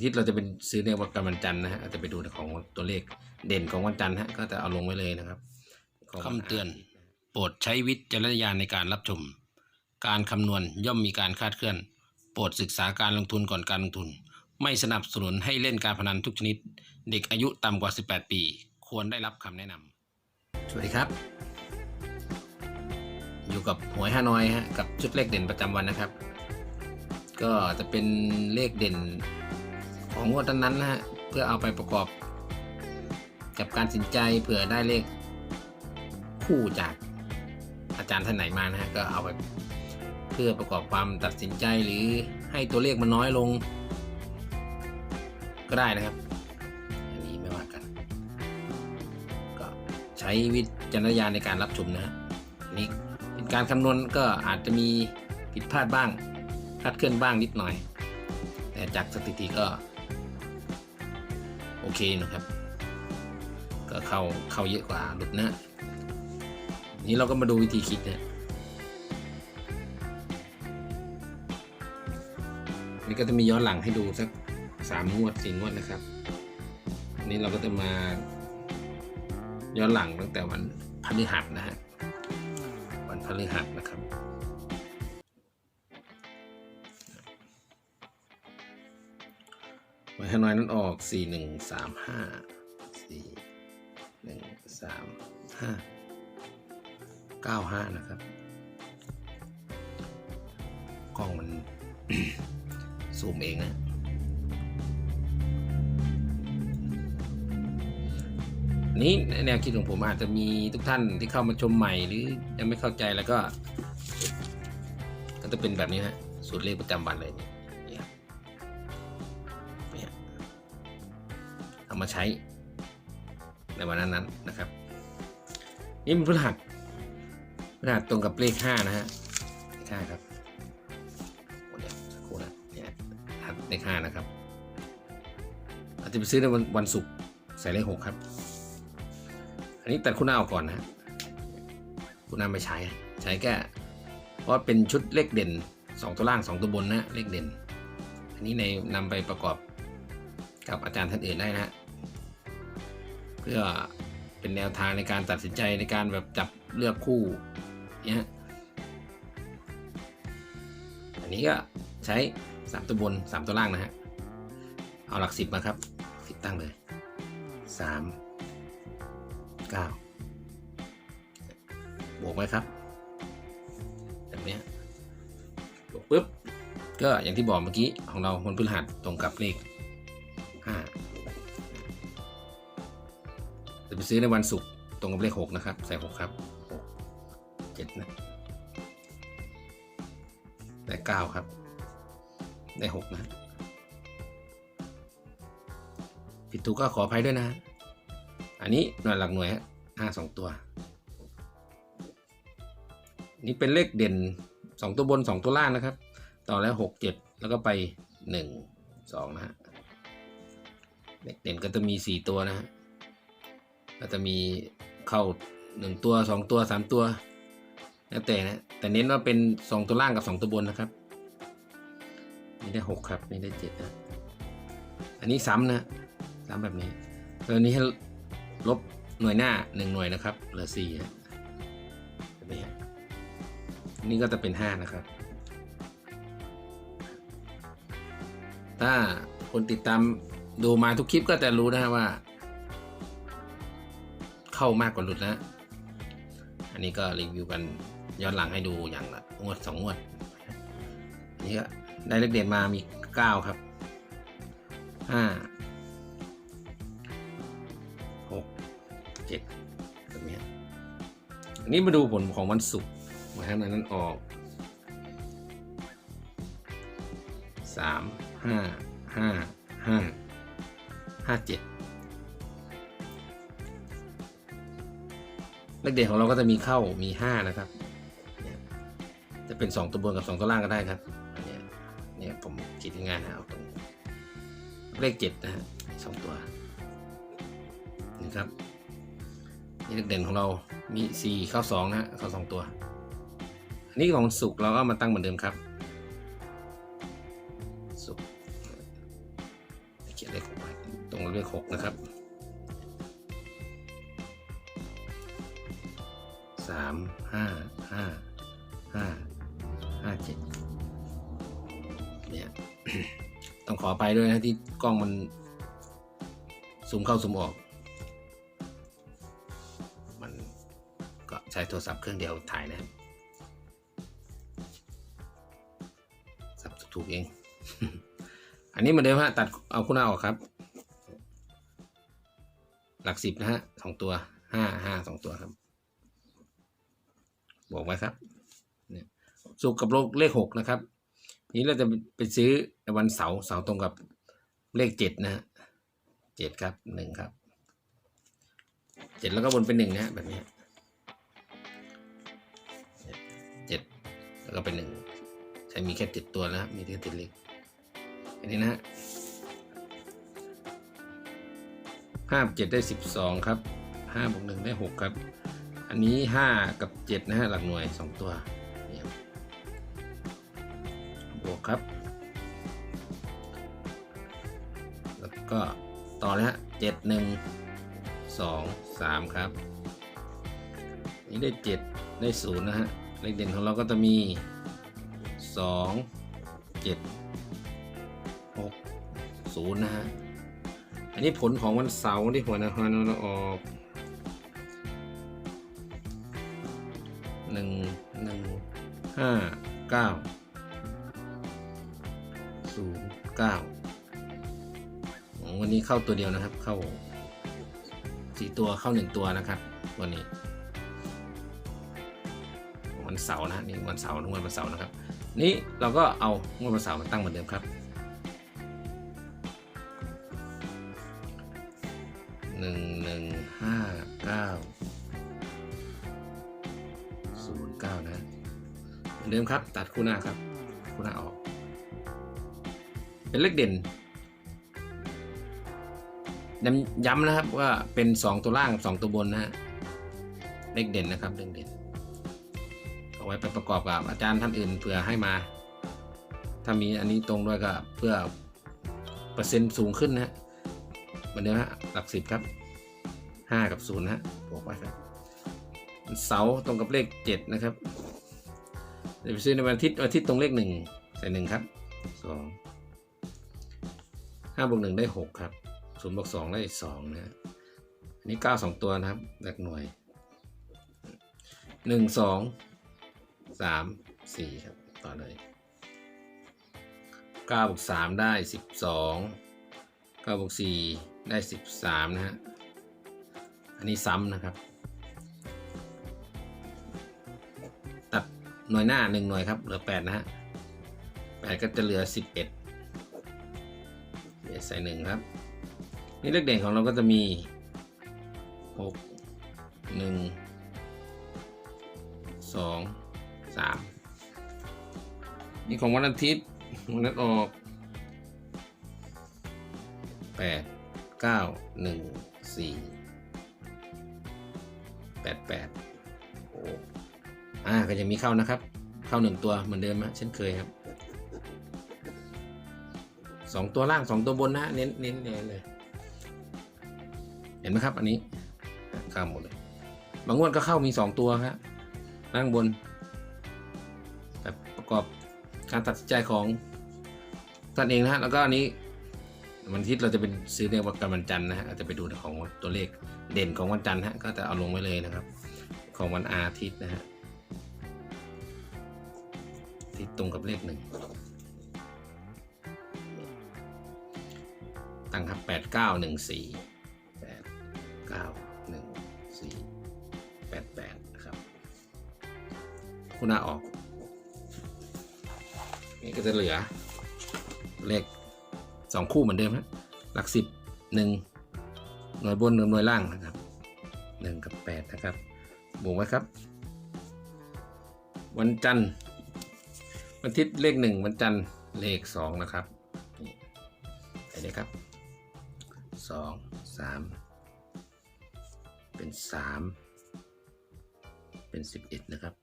ที่เราจะเป็นซื้อในวันวันจันทร์นะฮะเราจะไปดูของตัวเลขเด่นของวันจันทร์ฮะก็จะเอาลงไว้เลยนะครับของคำเตือน โปรดใช้วิจารณญาณในการรับชม การคำนวณย่อมมีการคาดเคลื่อน โปรดศึกษาการลงทุนก่อนการลงทุน ไม่สนับสนุนให้เล่นการพนันทุกชนิด เด็กอายุต่ำกว่า 18 ปี ควรได้รับคำแนะนำสวัสดีครับ อยู่กับหวยฮานอยฮะกับชุดเลขเด่นประจำวันนะครับ ก็จะเป็นเลขเด่น ของงวดนั้นนะฮะเพื่อเอาไปประกอบ กับการสินใจเผื่อได้เลขคู่จากอาจารย์ท่านไหนมานะฮะก็เอาไปเพื่อประกอบความตัดสินใจหรือให้ตัวเลขมันน้อยลง ก็ได้นะครับ อันนี้ไม่ว่ากัน ก็ใช้วิจารณญาณในการรับชมนะฮะนนี้เป็นการคำนวณก็อาจจะมีผิดพลาดบ้างคลาดเคลื่อนบ้างนิดหน่อย แต่จากสถิติก็ โอเคนะครับ ก็เข้าเข้าเยอะกว่าหลุดนะนี้เราก็มาดูวิธีคิดนะนี่ก็จะมีย้อนหลังให้ดูสักสามงวดสี่งวดนะครับนี่เราก็จะมาย้อนหลังตั้งแต่วันพฤหัสนะฮะวันพฤหัสนะครับ วันฮานอยนั้นออกสี่หนึ่งสามห้าสี่หนึ่งสามห้าเก้าห้านะครับ กล้องมัน ซูมเองนะ นี้แนวคิดของผมอาจจะมีทุกท่านที่เข้ามาชมใหม่หรือยังไม่เข้าใจแล้วก็ ก็จะเป็นแบบนี้ฮะสูตรเลขประจำวันเลยเนี่ย เอามาใช้ ในวันนั้นนั้นๆนะครับ นี่มันพฤหัสพฤหัสตรงกับเลขห้านะฮะเลขห้าครับโอ้เดี๋ยวสักครู่นะเนี่ยหัดเลขห้านะครับอาจจะไปซื้อในวันวันศุกร์ใส่เลขหกครับ อันนี้ตัดคุณอาออกก่อนนะคุณอาไม่ใช้ ใช้แค่เพราะเป็นชุดเลขเด่นสองตัวล่างสองตัวบนนะเลขเด่น อันนี้ในนำไปประกอบกับอาจารย์ท่านอื่นได้นะฮะ เพื่อเป็นแนวทางในการตัดสินใจในการแบบจับเลือกคู่เนี้ยอันนี้ก็ใช้สามตัวบนสามตัวล่างนะฮะ เอาหลักสิบมาครับสิบตั้งเลยสามเก้าบวกไว้ครับแบบนี้บวกปุ๊บ ก็อย่างที่บอกเมื่อกี้ของเราคนพฤหัสตรงกับเลขห้า จะไปซื้อในวันศุกร์ตรงกับเลขหกนะครับ ใส่หกครับหกเจ็ดนะได้เก้าครับ ได้หกนะ ผิดถูกก็ขออภัยด้วยนะ อันนี้หน่วยหลักหน่วยฮะห้าสองตัว นี่เป็นเลขเด่นสองตัวบนสองตัวล่างนะครับ ต่อแล้วหกเจ็ดแล้วก็ไปหนึ่งสองนะฮะเลขเด่นก็จะมีสี่ตัวนะฮะ ก็จะมีเข้าหนึ่งตัวสองตัวสามตัว แล้วแต่นะ แต่เน้นว่าเป็นสองตัวล่างกับสองตัวบนนะครับ นี่ได้หกครับ นี่ได้เจ็ดนะ อันนี้ซ้ำนะซ้ำแบบนี้ตัวนี้ให้ลบหน่วยหน้าหนึ่งหน่วยนะครับ เหลือสี่ฮะแบบนี้นี่ก็จะเป็นห้านะครับ ถ้าคนติดตามดูมาทุกคลิปก็จะรู้นะฮะว่า เข้ามากกว่าหลุดนะ อันนี้ก็รีวิวกันย้อนหลังให้ดูอย่างละงวดสองงวด อันนี้ก็ได้เลขเด่นมามีเก้าครับห้าหกเจ็ดแบบนี้อันนี้มาดูผลของวันศุกร์วันนั้นออกสามห้าห้าห้าห้าเจ็ด เลขเด่นของเราก็จะมีเข้ามีห้านะครับจะเป็นสองตัวบนกับสองตัวล่างก็ได้ครับเนี้ยเนี่ยผมคิดง่ายๆนะเอาตรงเลขเจ็ดนะฮะสองตัวนะครับนี่เลขเด่นของเรามีสี่เข้าสองนะฮะเข้าสองตัว อันนี้ของสุกเราก็มาตั้งเหมือนเดิมครับสุกร์ขียนเลขหกตรงเลขหกนะครับ ห้าห้าห้าห้าเจ็ดเนี่ยต้องขอไปด้วยนะที่กล้องมันซูมเข้าซูมออก มันก็ใช้โทรศัพท์เครื่องเดียวถ่ายนะครับสับถูกเอง อันนี้เหมือนเดิมฮะตัดเอาคู่หน้าออกครับ หลักสิบนะฮะสองตัวห้าห้าสองตัวครับ บวกไว้ครับสุกกับโลกเลขหกนะครับ นี้เราจะไปซื้อในวันเสาร์เสาร์ตรงกับเลขเจ็ดนะฮะเจ็ดครับหนึ่งครับเจ็ดแล้วก็วนเป็นหนึ่งนะฮะแบบนี้เจ็ดแล้วก็เป็นหนึ่งใช้มีแค่เจ็ดตัวแล้วมีแค่เจ็ดเลขอันนี้นะฮะห้าเจ็ดได้สิบสองครับห้าบวกหนึ่งได้หกครับ อันนี้ห้ากับเจ็ดนะฮะ หลักหน่วยสองตัวนี่ครับบวกครับ แล้วก็ต่อนะฮะเจ็ดหนึ่งสองสามครับ นี่ได้เจ็ดได้ศูนย์นะฮะเลขเด่นของเราก็จะมีสองเจ็ดหกศูนย์นะฮะ อันนี้ผลของวันเสาร์ที่หัวนะฮานเราออก หนึ่งหนึ่งห้าเก้าศูนย์เก้าวันนี้เข้าตัวเดียวนะครับ เข้าสี่ตัวเข้าหนึ่งตัวนะครับ วันนี้ วันเสาร์นะนี่วันเสาร์ทุกวันวันเสาร์นะครับ นี่เราก็เอางวดวันเสาร์มาตั้งเหมือนเดิมครับหนึ่งหนึ่งห้าเก้า เดิมครับ ตัดคู่หน้าครับ คู่หน้าออก เป็นเลขเด่นย้ำนะครับว่าเป็นสองตัวล่างสองตัวบนนะฮะเลขเด่นนะครับเลขเด่น เอาไว้ไปประกอบกับอาจารย์ท่านอื่นเผื่อให้มา ถ้ามีอันนี้ตรงด้วยก็เพื่อเปอร์เซ็นต์สูงขึ้นนะฮะเหมือนเดิมฮะหลักสิบครับห้ากับศูนย์นะฮะบวกไว้ครับ เสาตรงกับเลขเจ็ดนะครับ เดี๋ยวไปซื้อในวันอาทิตย์วันอาทิตย์ตรงเลขหนึ่งใส่หนึ่งครับสองห้าบวกหนึ่งได้หกครับศูนย์บวกสองได้สองนะฮะอันนี้เก้าสองตัวนะครับหลักหน่วยหนึ่งสองสามสี่ครับต่อเลยเก้าบวกสามได้สิบสองเก้าบวกสี่ได้สิบสามนะฮะอันนี้ซ้ำนะครับ หน่วยหน้าหนึ่งหน่วยครับ เหลือแปดนะฮะแปดก็จะเหลือสิบเอ็ดใส่หนึ่งครับ นี่เลขเด่นของเราก็จะมีหกหนึ่งสองสามนี่ของวันอาทิตย์วันนั้นออกแปดเก้าหนึ่งสี่แปดแปดโอ้ อ่าก็ยังมีเข้านะครับ เข้าหนึ่งตัวเหมือนเดิมนะเช่นเคยครับสองตัวล่างสองตัวบนนะเน้นเน้นเน้นเลย เห็นไหมครับ อันนี้ข้าหมดเลย บางงวดก็เข้ามีสองตัวครับล่างบนแบบประกอบการตัดสินใจของท่านเองนะฮะแล้วก็อันนี้วันทิตย์เราจะเป็นซื้อในวันกันวันจันทร์นะฮะอาจจะไปดูของตัวเลขเด่นของวันจันทร์ฮะก็จะเอาลงไว้เลยนะครับ ของวันอาทิตย์นะฮะ ตรงกับเลขหนึ่งตั้งครับแปดเก้าหนึ่งสี่แปดเก้าหนึ่งสี่แปดแปดนะครับคุณหน้าออก นี่ก็จะเหลือ เลขสองคู่เหมือนเดิมฮะหลักสิบหนึ่งหน่วยบนกับหน่วยล่างนะครับหนึ่งกับแปดนะครับบวกไว้ครับ วันจันทร์ วันอาทิตย์เลขหนึ่งวันจันทร์เลขสองนะครับนี่ไปเลยครับสองสามเป็นสามเป็นสิบเอ็ดนะครับ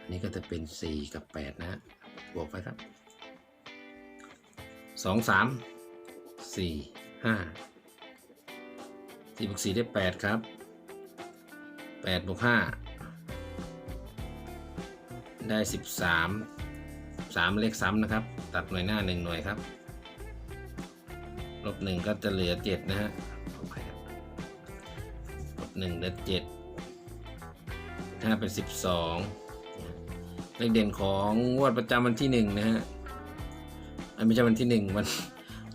อันนี้ก็จะเป็นสี่กับแปดนะฮะบวกไปครับสองสามสี่ห้าสี่บวกสี่ได้แปดครับแปดบวกห้า ได้สิบสามสามเลขซ้ำนะครับ ตัดหน่วยหน้าหนึ่งหน่วยครับ ลบหนึ่งก็จะเหลือเจ็ดนะฮะขออภัยครับลบหนึ่งเหลือเจ็ดห้าเป็นสิบสองเลขเด่นของงวดประจำวันที่หนึ่งนะฮะเอ้ยไม่ใช่วันที่หนึ่งวัน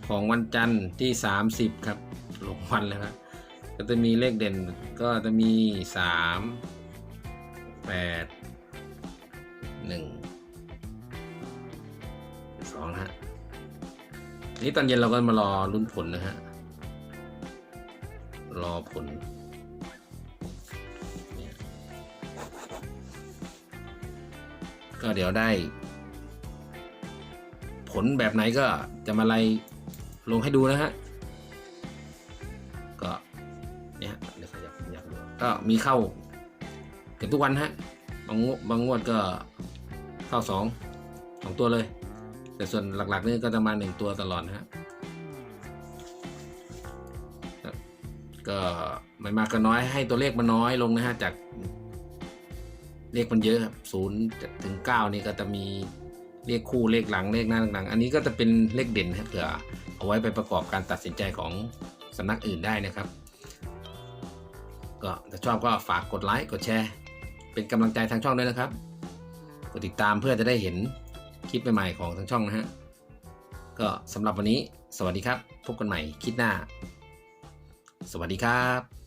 ของวันจันทร์ที่สามสิบครับ ลงวันแล้วครับก็จะมีเลขเด่นก็จะมีสามแปด หนึ่งสองนะฮะนี่ตอนเย็นเราก็มารอลุ้นผลนะฮะ รอผลก็เดี๋ยวได้ ผลแบบไหนก็จะมาไล่ลงให้ดูนะฮะ ก็เนี่ยเดี๋ยวขยับขยับดูก็มีเข้าเกือบทุกวันฮะ บางงวดบางงวดก็ เข้าสองสองตัวเลย แต่ส่วนหลักๆนี่ก็จะมาหนึ่งตัวตลอดนะฮะก็ไม่มากก็น้อยให้ตัวเลขมันน้อยลงนะฮะจากเลขมันเยอะศูนย์ถึงเก้านี่ก็จะมีเลขคู่เลขหลังเลขหน้าหลัง อันนี้ก็จะเป็นเลขเด่นครับเผื่อเอาไว้ไปประกอบการตัดสินใจของสำนักอื่นได้นะครับ ก็ถ้าชอบก็ฝากกดไลค์กดแชร์ เป็นกำลังใจทางช่องด้วยนะครับ กดติดตามเพื่อจะได้เห็นคลิปใหม่ๆของทางช่องนะฮะ ก็สำหรับวันนี้ สวัสดีครับ พบกันใหม่คลิปหน้า สวัสดีครับ